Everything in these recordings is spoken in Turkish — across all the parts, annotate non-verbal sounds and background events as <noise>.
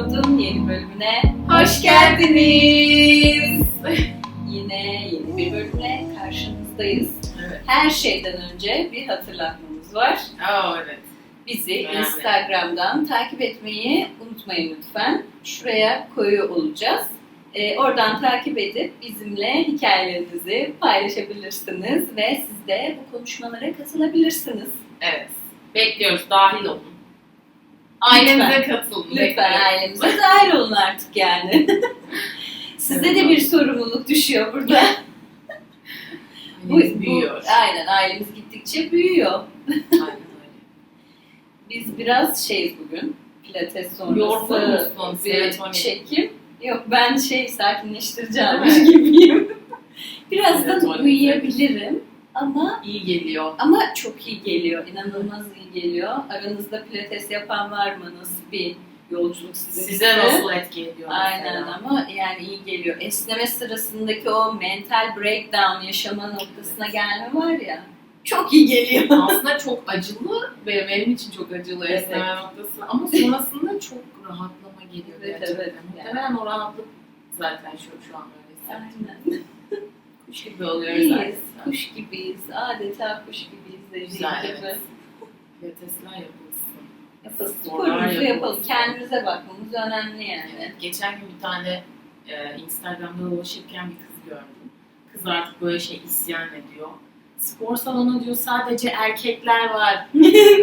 Dedikodu'nun yeni bölümüne hoş geldiniz. <laughs> Yine yeni bir bölümle karşınızdayız. Evet. Her şeyden önce bir hatırlatmamız var. Aa evet. Bizi Önemli. Instagram'dan takip etmeyi unutmayın lütfen. Şuraya koyu olacağız. Ee, oradan takip edip bizimle hikayelerinizi paylaşabilirsiniz ve siz de bu konuşmalara katılabilirsiniz. Evet. Bekliyoruz. Dahil olun. Ailemize katılın. Lütfen ailemize dahil olun artık yani. <laughs> Size de bir sorumluluk düşüyor burada. <laughs> Ailemiz büyüyor. aynen ailemiz gittikçe büyüyor. Aynen öyle. <laughs> Biz biraz şeyiz bugün. Pilates Yorgun sonrası musun? bir Serotonin. çekim. Yok ben şey sakinleştireceğim gibiyim. Birazdan Serotonin. uyuyabilirim ama İyi geliyor. ama çok iyi geliyor. İnanılmaz iyi geliyor. Aranızda pilates yapan var mı? Nasıl bir yolculuk sizin Size nasıl etki ediyor? Aynen mesela? ama yani iyi geliyor. Esneme sırasındaki o mental breakdown yaşama noktasına gelme var ya. Çok iyi geliyor. <laughs> Aslında çok acılı ve benim için çok acılı Evet. esneme noktası. Ama sonrasında çok rahatlama geliyor Evet, gerçekten. evet. Muhtemelen o rahatlık zaten şu, şu an öyle. Aynen. <laughs> Kuş gibi oluyoruz İyiyiz. adeta. Kuş gibiyiz. Adeta kuş gibiyiz dediğim Güzel gibi. evet. Pilatesler yapılsın. Yapalım. Sporlar Sporumuzu yapalım. yapalım. Kendimize bakmamız önemli yani. Geçen gün bir tane e, Instagram'da dolaşırken bir kız gördüm. Kız artık böyle şey isyan ediyor. Spor salonu diyor sadece erkekler var. <laughs>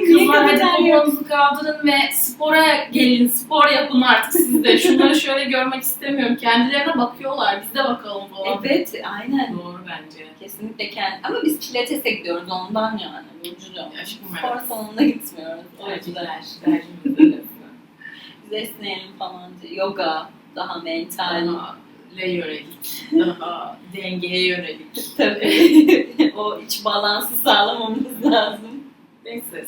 Kızlar hadi poponuzu kaldırın ve spora gelin, spor yapın artık siz de. Şunları <laughs> şöyle görmek istemiyorum. Kendilerine bakıyorlar, biz de bakalım falan. Evet, aynen. Doğru bence. Kesinlikle kendi. Ama biz pilatese gidiyoruz ondan yani. Aşkım Spor evet. salonuna gitmiyoruz. Tercihler, tercihimiz öyle. <laughs> Biz esneyelim falan diye. Yoga, daha mental. Daha le yönelik, daha dengeye yönelik. <laughs> Tabii. o iç balansı sağlamamız lazım. Neyse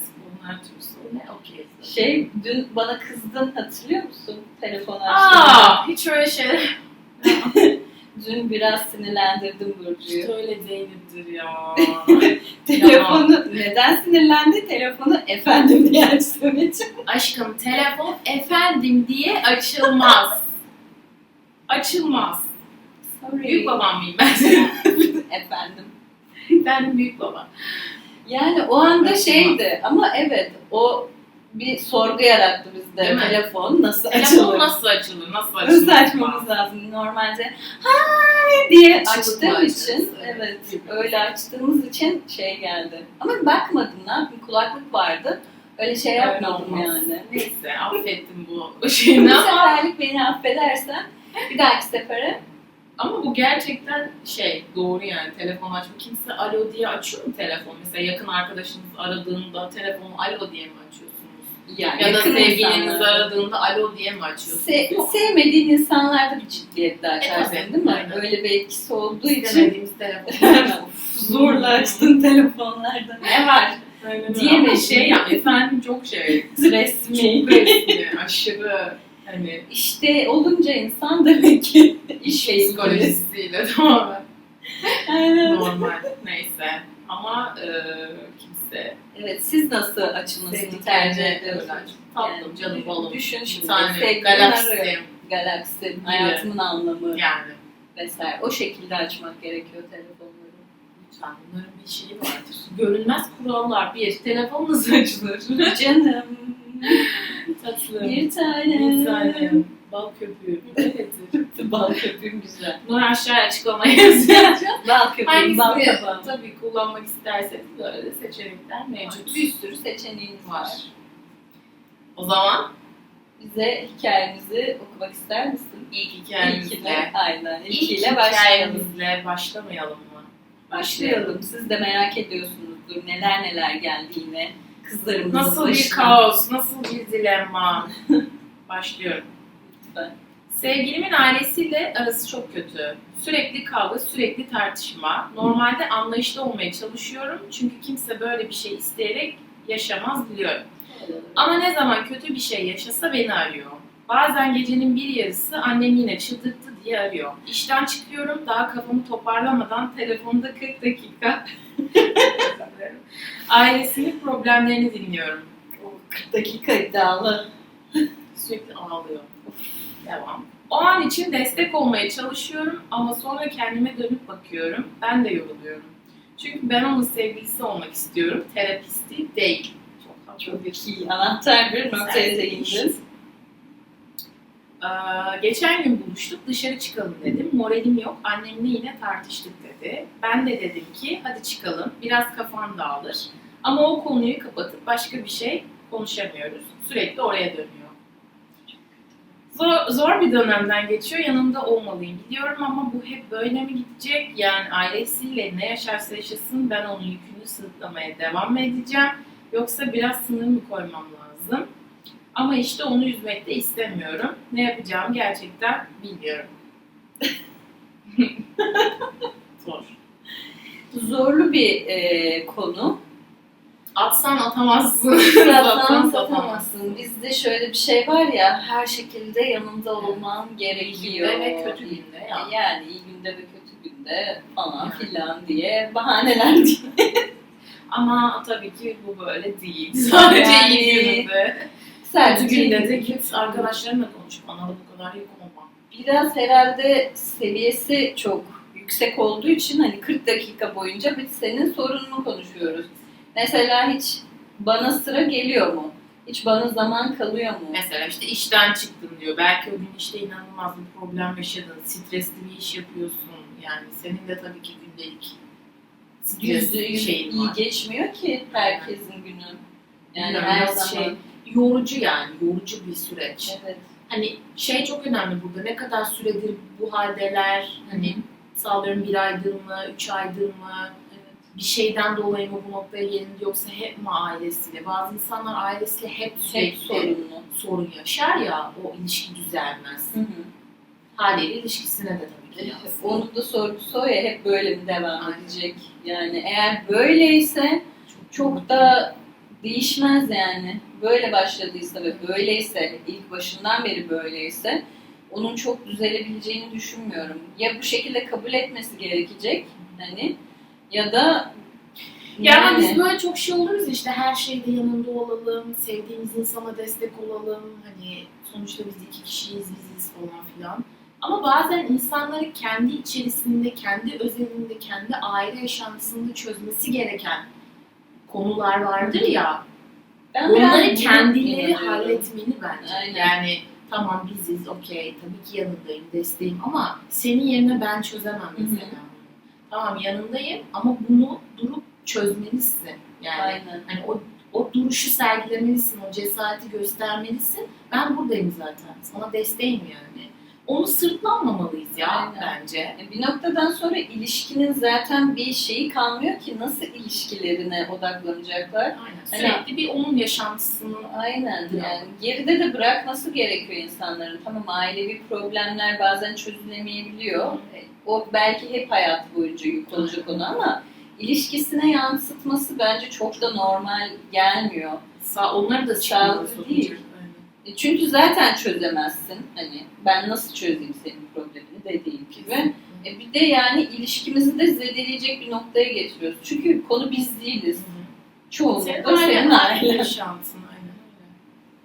her türlüsü ne okey. Şey, dün bana kızdın hatırlıyor musun? Telefon açtım. Aa, hiç öyle şeyler. <laughs> Dün biraz sinirlendirdim Burcu'yu. öyle değildir ya. <laughs> Telefonu neden sinirlendi? Telefonu efendim diye açtığım için. Aşkım telefon efendim diye açılmaz. Açılmaz. Sorry. Büyük babam mıyım ben? <laughs> Efendim. Ben büyük baba. Yani o anda Açılmaz. şeydi ama evet o bir sorgu yarattı bizde. Değil mi? Telefon nasıl Telefon açılır? nasıl açılır? Nasıl açılır? Nasıl açmamız lazım? Normalde hay diye açtığım açarız, için evet. öyle açtığımız için şey geldi. Ama bakmadım ne yapayım kulaklık vardı. Öyle şey Öyle yapmadım olmaz. yani. Neyse affettim bu şeyini ama, seferlik beni affedersen bir dahaki sefere ama bu gerçekten şey doğru yani telefon açma. Kimse alo diye açıyor mu telefon? Mesela yakın arkadaşınız aradığında telefonu alo diye mi açıyorsunuz? yani Ya da sevgiliniz aradığında alo diye mi açıyorsunuz? Se- Yok. sevmediğin insanlarda bir ciddiyetle açarsın tabii, değil mi? aynen. Öyle bir etkisi olduğu için İstemediğimiz telefon. <laughs> zorla açtın telefonlarda. Ne var? Aynen. Diyemedi. Ama şey ya efendim çok şey. <laughs> Resmi. Çok resmi, aşırı hani İşte olunca insan demek ki <laughs> ilgili. psikolojisiyle tamamen Aynen. normal. Neyse. Ama e, kimse Evet siz nasıl açılmasını tercih ediyorsunuz? Tatlım canım balım. Düşün Bir şimdi. tane sevgilin arıyor. Galaksi, hayatımın anlamı Yani. vesaire. O şekilde açmak gerekiyor telefonları. Lütfen bunların bir şeyi vardır. Görünmez kurallar. Bir, telefon nasıl açılır? Canım. <laughs> Tatlı. Bir tane. Bir tane. Bal köpüğü. Öyledir. <laughs> Bal köpüğüm güzel. Bunları aşağıya açıklamaya yazacağım. <laughs> Bal köpüğüm, bal kabağım. tabii kullanmak isterseniz böyle de seçenekler mevcut. Bir sürü seçeneğiniz var. O zaman Bize hikayenizi okumak ister misin? ilk hikayemizle, Aynen. ilk İlkiyle başlayalım. hikayemizle başlamayalım mı? Başlayalım. Siz de merak ediyorsunuzdur. Neler neler geldi yine. Kızlarımızın Nasıl bir başına. kaos, nasıl bir dilemma. <laughs> Başlıyorum. Sevgilimin ailesiyle arası çok kötü. Sürekli kavga, sürekli tartışma. Normalde anlayışlı olmaya çalışıyorum. Çünkü kimse böyle bir şey isteyerek yaşamaz biliyorum. Ama ne zaman kötü bir şey yaşasa beni arıyor. Bazen gecenin bir yarısı annem yine çıldırttı diye arıyor. İşten çıkıyorum daha kafamı toparlamadan telefonda 40 dakika <laughs> ailesinin problemlerini dinliyorum. O 40 dakika iddialı. <laughs> Sürekli ağlıyor. Devam. O an için destek olmaya çalışıyorum ama sonra kendime dönüp bakıyorum. Ben de yoruluyorum. Çünkü ben onun sevgilisi olmak istiyorum. Terapisti değil. Çok. Çok iyi. Anahtar bir noktaya değindin. Ee, geçen gün buluştuk, dışarı çıkalım dedim. Moralim yok, annemle yine tartıştık dedi. Ben de dedim ki hadi çıkalım, biraz kafan dağılır. Ama o konuyu kapatıp başka bir şey konuşamıyoruz. Sürekli oraya dönüyor. Zor, zor bir dönemden geçiyor, yanımda olmalıyım. Biliyorum ama bu hep böyle mi gidecek? Yani ailesiyle ne yaşarsa yaşasın ben onun yükünü sırtlamaya devam edeceğim? Yoksa biraz sınır mı koymam lazım? Ama işte onu üzmek de istemiyorum. Ne yapacağımı gerçekten bilmiyorum. <laughs> Zor. Zorlu bir e, konu. Atsan atamazsın. Satsan satamazsın. <laughs> Bizde şöyle bir şey var ya, her şekilde yanında olman gerekiyor. İyi ve kötü günde ya. Yani iyi günde ve kötü günde falan Yani. filan diye bahaneler diye. Ama tabii ki bu böyle değil. <laughs> Sadece Yani- iyi gününde. Kötü Sadece günde de git arkadaşlarınla konuş. Bana da bu kadar yük olma. Biraz herhalde seviyesi çok yüksek olduğu için hani 40 dakika boyunca biz senin sorununu konuşuyoruz. Mesela hiç bana sıra geliyor mu? Hiç bana zaman kalıyor mu? Mesela işte işten çıktın diyor. Belki o gün işte inanılmaz bir problem yaşadın. Stresli bir iş yapıyorsun. Yani senin de tabii ki gündelik stres Yüzde yüz şeyin iyi var. geçmiyor ki herkesin günü. Yani Bilmiyorum, her biraz zaman. şey, yorucu yani. Yorucu bir süreç. Evet. Hani şey çok önemli burada. Ne kadar süredir bu haldeler? Hani sağlıyorum bir aydır mı, üç aydır mı? Bir şeyden dolayı mı bu noktaya gelindi yoksa hep mi ailesiyle? Bazı insanlar ailesiyle hep Hep sürekli sorunlu. sorun yaşar ya o ilişki düzelmez. Hı hı. Haliyle ilişkisine de tabii ki Evet. Onun da sorgusu o ya hep böyle mi devam Aynen. edecek? Yani eğer böyleyse çok da değişmez yani. Böyle başladıysa ve böyleyse, ilk başından beri böyleyse onun çok düzelebileceğini düşünmüyorum. Ya bu şekilde kabul etmesi gerekecek hani ya da Ya ama biz böyle çok şey oluruz işte her şeyde yanında olalım, sevdiğimiz insana destek olalım. Hani sonuçta biz iki kişiyiz, biziz falan filan. Ama bazen insanları kendi içerisinde, kendi özelinde, kendi aile yaşantısında çözmesi gereken konular vardır ya. ben Onları kendileri halletmeli bence. Aynen. Yani tamam biziz, okey, tabii ki yanındayım, desteğim ama senin yerine ben çözemem mesela. Tamam yanındayım ama bunu durup çözmelisin. Yani Aynen. hani o o duruşu sergilemelisin, o cesareti göstermelisin. Ben buradayım zaten. Sana desteğim yani. Onu sırtlanmamalıyız ya Aynen. bence. E, Bir noktadan sonra ilişkinin zaten bir şeyi kalmıyor ki nasıl ilişkilerine odaklanacaklar. Aynen. Hani- Sürekli bir onun yaşantısını Aynen Bravo. yani geride de bırakması gerekiyor insanların. Tamam ailevi problemler bazen çözülemeyebiliyor. E, O belki hep hayat boyunca yük olacak ona ama ilişkisine yansıtması bence çok da normal gelmiyor. sağ onları da Sağlıklı değil. E, Çünkü zaten çözemezsin. Hani ben nasıl çözeyim senin problemini dediğim gibi. E bir de yani ilişkimizi de zedeleyecek bir noktaya getiriyoruz. Çünkü konu biz değiliz. Çoğunlukla Senin senin ailen, aile ailen. yaşantın aynen öyle.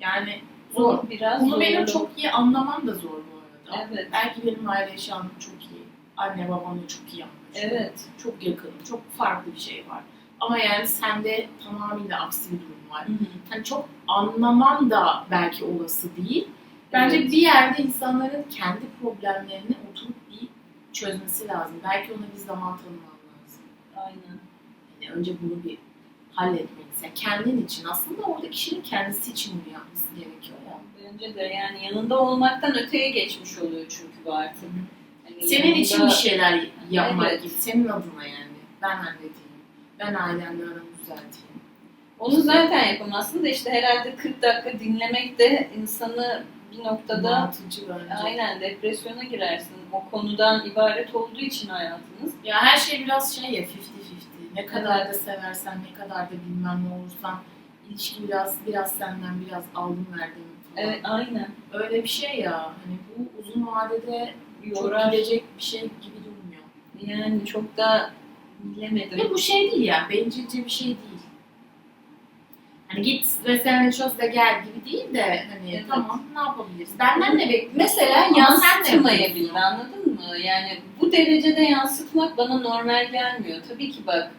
Yani Zor, biraz bunu benim çok iyi anlamam da zor bu arada. Evet. Belki benim aile yaşantım çok iyi. Anne babamla çok iyi anlaşıyorum. Evet. Çok yakınım. Çok farklı bir şey var. Ama yani sende tamamıyla aksi bir durum var. Hani çok anlamam da belki olası değil. Bence Evet. bir yerde insanların kendi problemlerini oturup bir çözmesi lazım. Belki ona bir zaman tanımam lazım. Aynen. Yani önce bunu bir halletmeliyiz. Yani kendin için aslında orada kişinin kendisi için bunu yapması gerekiyor ya. Bence de yani yanında olmaktan öteye geçmiş oluyor çünkü bu artık. Hani Senin yanında- için bir şeyler yapmak Evet. gibi. Senin adına yani. Ben halledeyim. Ben ailemle aramı düzelteyim. Onu zaten yapamazsın da işte herhalde 40 dakika dinlemek de insanı bir noktada aynen depresyona girersin. O konudan ibaret olduğu için hayatınız. Ya her şey biraz şey ya 50-50. Ne kadar da seversen, ne kadar da bilmem ne olursan ilişki biraz biraz senden biraz aldım verdim falan. Evet aynen. Öyle bir şey ya. Hani bu uzun vadede çok Yorar. gidecek bir şey gibi durmuyor. Yani çok da bilemedim. Ve bu şey değil ya, bencilce bir şey değil. Hani git ve sen çöz de gel gibi değil de hani Evet. tamam ne yapabiliriz? Benden ne bekliyorsun? Mesela Ama yapıyorsun? anladın mı? Yani bu derecede yansıtmak bana normal gelmiyor. Tabii ki bak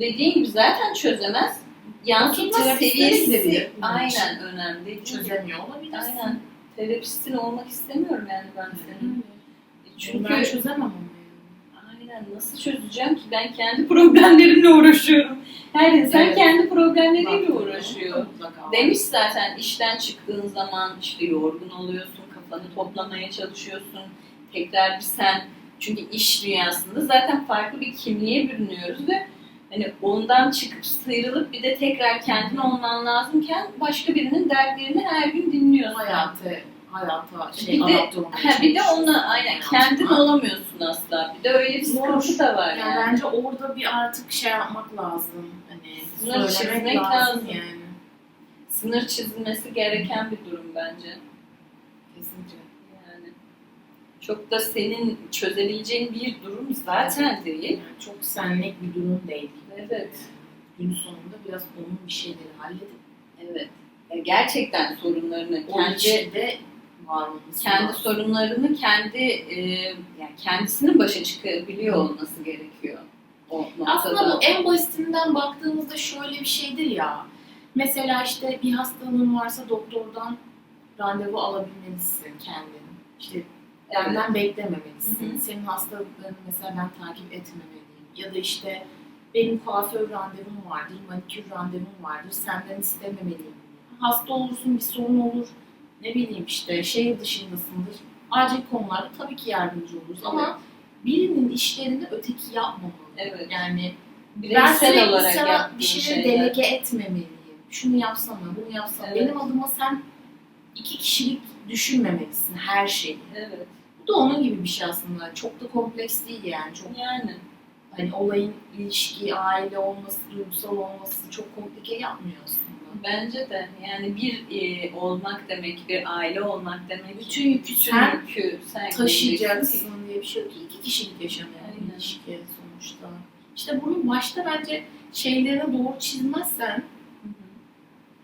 dediğin gibi zaten çözemez. Yansıtma seviyesi aynen önemli. Gibi. Çözemiyor olabilirsin. Aynen. Terapistin olmak istemiyorum yani ben senin. Çünkü Çünkü ben çözemem onu. Aynen nasıl çözeceğim ki ben kendi <laughs> problemlerimle uğraşıyorum. Her insan Evet. kendi problemleriyle uğraşıyor. mutlaka. Demiş zaten işten çıktığın zaman işte yorgun oluyorsun, kafanı toplamaya çalışıyorsun. Tekrar bir sen çünkü iş dünyasında zaten farklı bir kimliğe bürünüyoruz ve hani ondan çıkıp sıyrılıp bir de tekrar kendin olman lazımken başka birinin dertlerini her gün dinliyorsun. hayatı hayata şey Bir de- Ha, <laughs> bir de çalışıyorsun. onu aynen Yani kendin ama- olamıyorsun asla. Bir de öyle bir sıkıntı da var Yani yani. bence orada bir artık şey yapmak lazım. Hani Sınır çizmek lazım, lazım. yani. Sınır çizilmesi gereken bir durum bence. Kesinlikle. Yani çok da senin çözebileceğin bir durum zaten değil. Yani çok senlik bir durum değil. Evet. Gün sonunda biraz onun bir şeyleri halledip Evet. Gerçekten sorunlarını o kendi var olması kendi sorunlarını kendi e, yani kendisinin başa çıkabiliyor olması gerekiyor. O. Aslında bu en basitinden baktığımızda şöyle bir şeydir ya. Mesela işte bir hastalığın varsa doktordan randevu alabilmelisin kendin. İşte Evet. benden beklememelisin. Hı hı. Senin hastalıklarını mesela ben takip etmemeliyim. Ya da işte benim kuaför randevum vardır, manikür randevum vardır. Senden istememeliyim. Hasta olursun, bir sorun olur. Ne bileyim işte şehir dışındasındır. Acil konularda tabii ki yardımcı oluruz. Ama birinin işlerini öteki yapmamalı. Evet. Yani ben Bireysel sürekli olarak sana bir şeyleri şeyler. delege etmemeliyim. Şunu yapsana, bunu yapsana. Evet. Benim adıma sen iki kişilik düşünmemelisin her şeyi. Evet. Bu da onun gibi bir şey aslında. Çok da kompleks değil yani. Çok Yani hani olayın ilişki, aile olması, duygusal olması çok komplike yapmıyor aslında. Bence de yani bir e, olmak demek, bir aile olmak demek. Bütün yükü sen sen taşıyacaksın diye bir şey yok ki. İki kişilik yaşanıyor Aynen. bir ilişki sonuçta. İşte bunu başta bence şeylerine doğru çizmezsen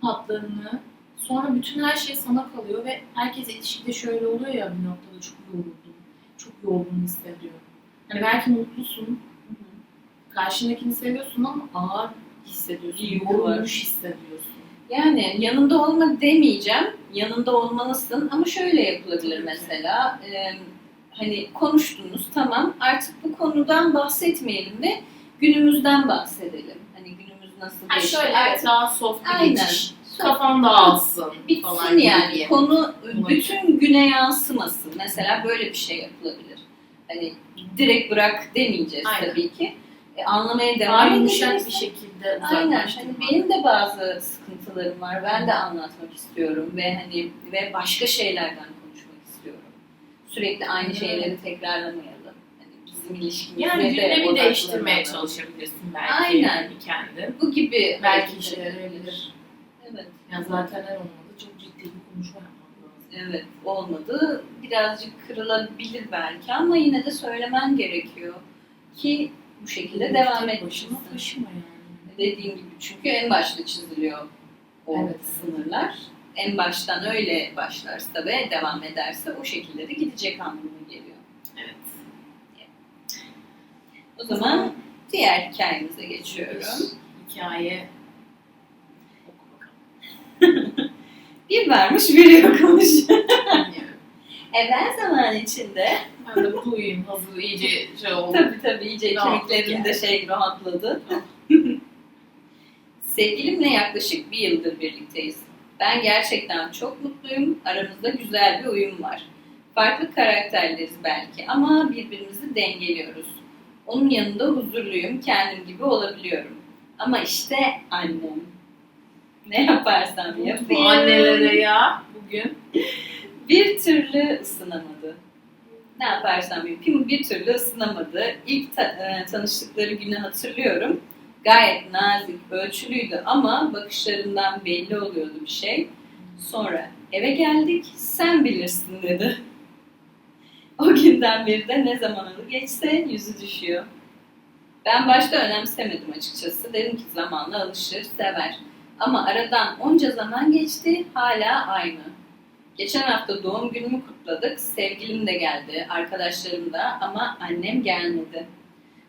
hatlarını. Sonra bütün her şey sana kalıyor ve herkes ilişkide şöyle oluyor ya bir noktada çok yoruldum, çok yorgun hissediyorum. Hani belki mutlusun, karşındakini seviyorsun ama ağır hissediyorsun, yorulmuş hissediyorsun. Yani yanında olma demeyeceğim. Yanında olmalısın ama şöyle yapılabilir mesela. e, hani konuştunuz tamam artık bu konudan bahsetmeyelim ve günümüzden bahsedelim. Hani günümüz nasıl Ha geçti şöyle artık daha soft bir Aynen. geçiş. Kafan dağılsın falan bitsin gibi yani. diye. Konu Olabilir. bütün güne yansımasın. Mesela böyle bir şey yapılabilir. Hani direkt bırak demeyeceğiz Aynen. tabii ki. E, anlamaya devam yumuşak bir şekilde Aynen. Hani benim de bazı sıkıntılarım var. Ben de anlatmak istiyorum ve hani ve başka şeylerden konuşmak istiyorum. Sürekli aynı Evet. şeyleri tekrarlamayalım. Hani bizim ilişkimizde Yani de gündemi değiştirmeye çalışabilirsin belki Aynen. kendin. Bu gibi Belki işe yarayabilir. Evet. Yani zaten her olmadı çok ciddi bir konuşma. Evet olmadı. Birazcık kırılabilir belki ama yine de söylemen gerekiyor ki bu şekilde devam başına taşıma yani. Dediğim gibi çünkü en başta çiziliyor o Evet. sınırlar. En baştan öyle başlarsa ve devam ederse o şekilde de gidecek anlamına geliyor. Evet. O zaman diğer hikayemize geçiyorum. Hikaye oku <laughs> bakalım. Bir varmış bir yokmuş. <laughs> Evvel zaman içinde ben de bu uyuyayım hazır iyice şey oldu. Tabii tabii iyice Rahatlık kemiklerim de yani. şey rahatladı. Sevgilimle yaklaşık bir yıldır birlikteyiz. Ben gerçekten çok mutluyum. Aramızda güzel bir uyum var. Farklı karakterleriz belki ama birbirimizi dengeliyoruz. Onun yanında huzurluyum, kendim gibi olabiliyorum. Ama işte annem. Ne yaparsam Bu yapayım. annelere ya bugün. Bir türlü ısınamadı. Ne yaparsam yapayım bir türlü ısınamadı. İlk ta- e, tanıştıkları günü hatırlıyorum. Gayet nazik, ölçülüydü ama bakışlarından belli oluyordu bir şey. Sonra eve geldik, sen bilirsin dedi. <laughs> O günden beri de ne zaman adı geçse yüzü düşüyor. Ben başta önemsemedim açıkçası. Dedim ki zamanla alışır, sever. Ama aradan onca zaman geçti, hala aynı. Geçen hafta doğum günümü kutladık. Sevgilim de geldi, arkadaşlarım da ama annem gelmedi.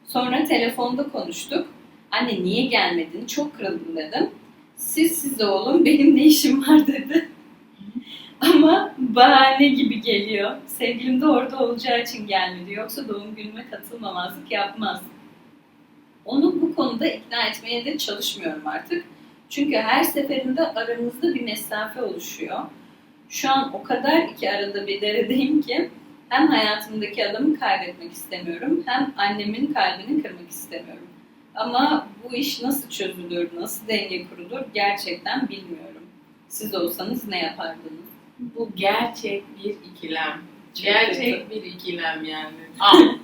Sonra telefonda konuştuk. Anne niye gelmedin? Çok kırıldım dedim. Siz size olun, <laughs> benim ne işim var dedi. <laughs> Ama bahane gibi geliyor. Sevgilim de orada olacağı için gelmedi. Yoksa doğum günüme katılmamazlık yapmaz. Onu bu konuda ikna etmeye de çalışmıyorum artık. Çünkü her seferinde aramızda bir mesafe oluşuyor. Şu an o kadar iki arada bir deredeyim ki hem hayatımdaki adamı kaybetmek istemiyorum hem annemin kalbini kırmak istemiyorum. Ama bu iş nasıl çözülür, nasıl denge kurulur gerçekten bilmiyorum. Siz olsanız ne yapardınız? Bu gerçek bir ikilem. Çok Gerçek bir ikilem yani. <laughs> Tam,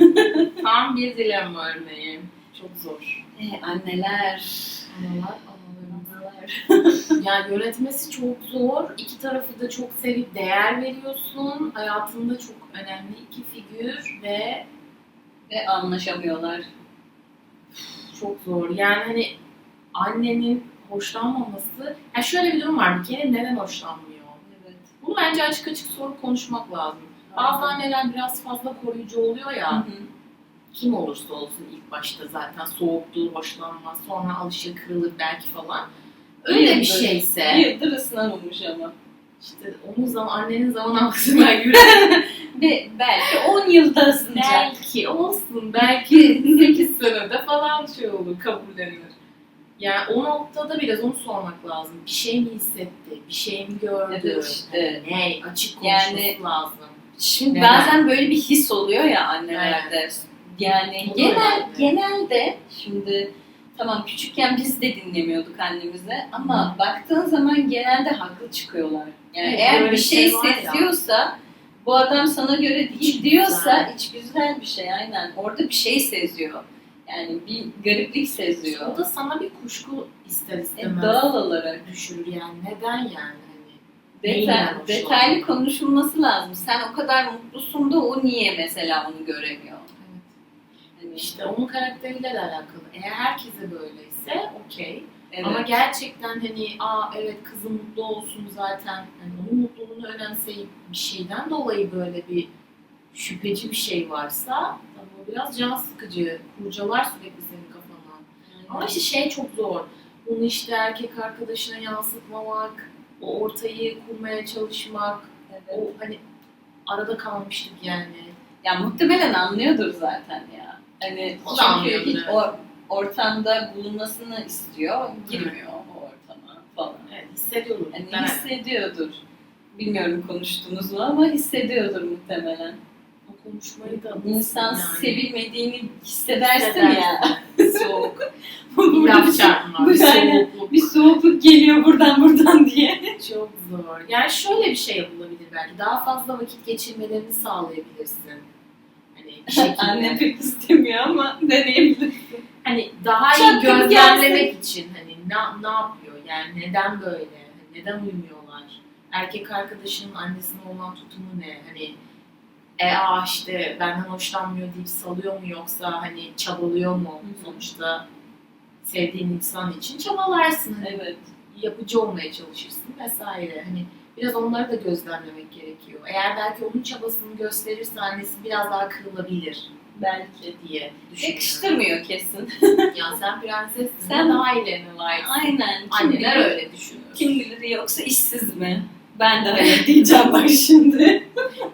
tam bir dilema örneği. Çok zor. E, anneler. Analar. <laughs> Yani yönetmesi çok zor. İki tarafı da çok sevip değer veriyorsun. Hayatında çok önemli iki figür ve Ve anlaşamıyorlar. çok zor. Yani hani annenin hoşlanmaması. Ya şöyle bir durum var. Bir kere neden hoşlanmıyor? Evet. Bunu bence açık açık sorup konuşmak lazım. Bazı anneler biraz fazla koruyucu oluyor ya. Hı hı. kim olursa olsun ilk başta zaten soğuktur, hoşlanmaz, sonra alışır, kırılır belki falan. Öyle bir Yıldır- şeyse Bir yıldır ısınamamış ama. işte onun zaman annenin zaman belki biraz Ve belki 10 yılda ısınacak. belki olsun, belki <laughs> 8 senede falan şey olur, kabullenir. Yani o noktada biraz onu sormak lazım. Bir şey mi hissetti, bir şey mi gördü, Evet işte. ne, açık konuşması Yani- lazım. Şimdi Neden? bazen böyle bir his oluyor ya annelerde. Yani O da genel genelde şimdi tamam küçükken biz de dinlemiyorduk annemizi ama baktığın zaman genelde haklı çıkıyorlar. Yani Evet, eğer bir şey şey seziyorsa bu adam sana göre değil İç diyorsa güzel. iç güzel bir şey aynen. Orada bir şey seziyor. Yani bir gariplik seziyor. O da sana bir kuşku ister E, istemez doğal olarak. düşürür yani. Neden yani? Hani Detay, hoşlanıyor? detaylı konuşulması lazım. Sen o kadar mutlusun da o niye mesela onu göremiyor? Evet. İşte onun karakteriyle de alakalı. Eğer herkese böyleyse okey. evet. Ama gerçekten hani aa evet kızım mutlu olsun zaten. Hani onun mutluluğunu önemseyip bir şeyden dolayı böyle bir şüpheci bir şey varsa o biraz can sıkıcı. Kurcalar sürekli senin kafana. Ama işte şey çok zor. Bunu işte erkek arkadaşına yansıtmamak, o ortayı kurmaya çalışmak, Evet. o hani arada kalmıştık yani. Ya muhtemelen anlıyordur zaten ya. Hani O da çünkü hiç evet. o ortamda bulunmasını istiyor, girmiyor o ortama falan. Evet hissediyorum. Hani Ben- hissediyordur. Bilmiyorum konuştunuz mu ama hissediyordur muhtemelen. O konuşmayı da İnsan yani. sevilmediğini hissedersin ya. <laughs> Soğuk. <laughs> Burada laf bir, <laughs> çarpma, bir soğukluk. bir soğukluk geliyor buradan buradan diye. Çok zor. Yani şöyle bir şey yapılabilir belki. Daha fazla vakit geçirmelerini sağlayabilirsin. Bir şekilde. Annem pek istemiyor ama deneyebilirsin. hani daha iyi Çaktım gözlemlemek için hani ne, ne yapıyor? Yani neden böyle? Hani neden uymuyorlar? Erkek arkadaşının annesine olan tutumu ne? Hani e aa işte benden hoşlanmıyor deyip salıyor mu yoksa hani çabalıyor mu? Sonuçta sevdiğin insan için çabalarsın. Hani Evet. yapıcı olmaya çalışırsın vesaire. Hani biraz onları da gözlemlemek gerekiyor. Eğer belki onun çabasını gösterirse annesi biraz daha kırılabilir Belki. diye düşünüyorum. Yakıştırmıyor kesin. <laughs> Ya sen prensessin. Sen- daha iyilerine layıksın. Aynen. Anneler bilir, öyle düşünür. kim bilir yoksa işsiz mi? Ben de öyle diyeceğim bak şimdi.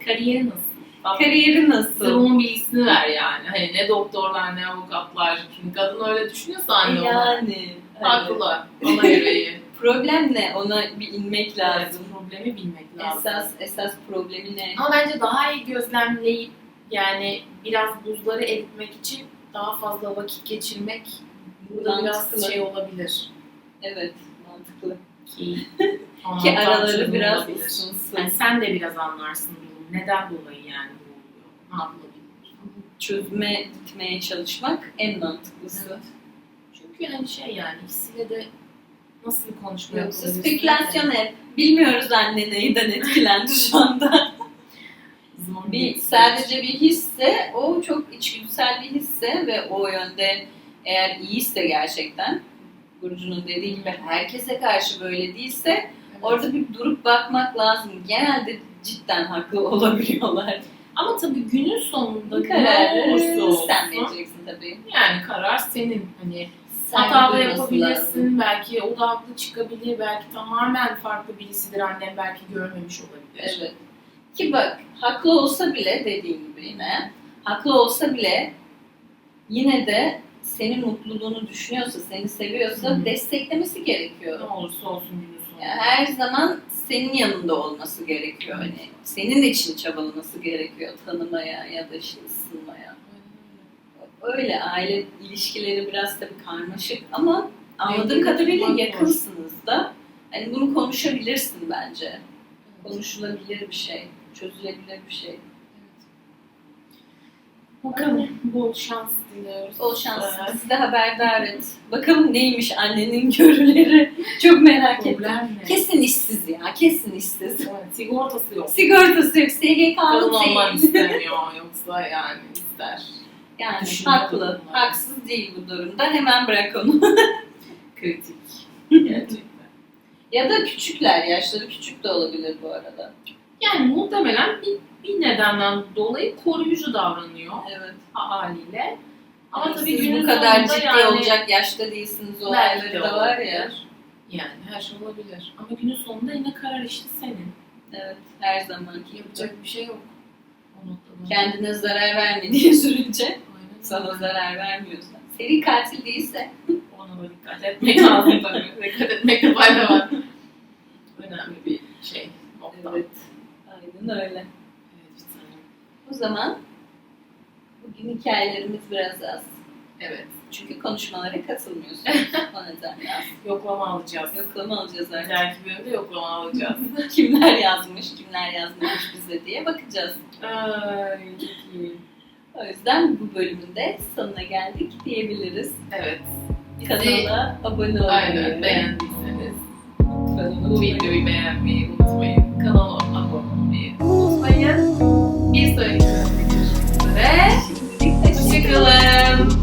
Kariyeri nasıl? Kariyeri nasıl? onun bilgisini ver yani. Hani ne doktorlar ne avukatlar. Çünkü kadın öyle düşünüyorsa anne. Yani. evet. Haklılar. Ona göre. <laughs> Problem ne? Ona bir inmek lazım. Problemi bilmek lazım. Esas esas problemi ne? Ama bence daha iyi gözlemleyip yani biraz buzları eritmek için daha fazla vakit geçirmek burada biraz şey olabilir. Evet, mantıklı. Ki, <laughs> Ki araları biraz ısınsın. Yani sen de biraz anlarsın durumu. Neden dolayı yani bu oluyor? Ne yapılabilir? Çözüme gitmeye çalışmak en mantıklısı. Evet. Çünkü yani şey yani ikisiyle de nasıl bir konuşma Yoksa spekülasyon hep. Bilmiyoruz anne neyden etkilendi şu anda. Zor bir sadece bir hisse, o çok içgüdüsel bir hisse ve o yönde eğer iyiyse gerçekten Burcu'nun dediği gibi herkese karşı böyle değilse orada bir durup bakmak lazım. Genelde cidden haklı <laughs> olabiliyorlar. Ama tabii günün sonunda ne kararı olursa olsun, sen vereceksin tabii. yani karar senin. Hani hata da yapabilirsin, belki o da haklı çıkabilir, belki tamamen farklı birisidir, annem belki görmemiş olabilir. Evet. Ki bak haklı olsa bile dediğim gibi yine haklı olsa bile yine de senin mutluluğunu düşünüyorsa, seni seviyorsa Hı. desteklemesi gerekiyor. Ne olursa olsun günün sonunda. Yani her zaman senin yanında olması gerekiyor. Hani senin için çabalaması gerekiyor tanımaya ya da işte ısınmaya. Öyle aile ilişkileri biraz tabii karmaşık ama anladığım kadarıyla yakınsınız da. Hani bunu konuşabilirsin bence. Konuşulabilir bir şey, çözülebilir bir şey. Bakalım bol şans diliyoruz. Bol şans. Ee, Bizi de haberdar et. Bakalım neymiş annenin görüleri. <laughs> Çok merak ettim. Kesin işsiz ya, kesin işsiz. Evet, sigortası yok. Sigortası yok, Kadın SGK'lı olmak değil. istemiyor yoksa yani ister. Yani Düşünüyor haklı, bunlar. haksız değil bu durumda. Hemen bırak onu. <laughs> Kritik. Gerçekten. ya da küçükler, yaşları küçük de olabilir bu arada. Yani muhtemelen bir, bir nedenden dolayı koruyucu davranıyor Evet. haliyle. Ama Yani tabii siz günün bu kadar sonunda ciddi yani, olacak yaşta değilsiniz o Belki ayları da var ya. olabilir. Yani her şey olabilir. Ama günün sonunda yine karar işte senin. Evet, her zamanki Yapacak bir şey yok. O noktada. Kendine zarar vermediği sürece. <laughs> sana zarar vermiyorsa. Seri katil değilse <laughs> Ona da dikkat etmek lazım tabii. <laughs> dikkat etmekte fayda var. Önemli bir şey. Nokta. evet. Aynen öyle. Evet, bir. O zaman bugün hikayelerimiz biraz az. Evet. Çünkü konuşmalara katılmıyorsunuz. <laughs> o nedenle. Yoklama alacağız. Yoklama alacağız artık. İleriki bölümde yoklama alacağız. kimler yazmış, kimler yazmamış bize diye bakacağız. Ay çok iyi. O yüzden bu bölümünde sonuna geldik diyebiliriz. Evet. Kanala abone olmayı. Aynen beğendiyseniz. Bu videoyu beğenmeyi unutmayın. Kanala abone olmayı unutmayın. Bir sonraki bölümde görüşmek üzere. Hoşçakalın.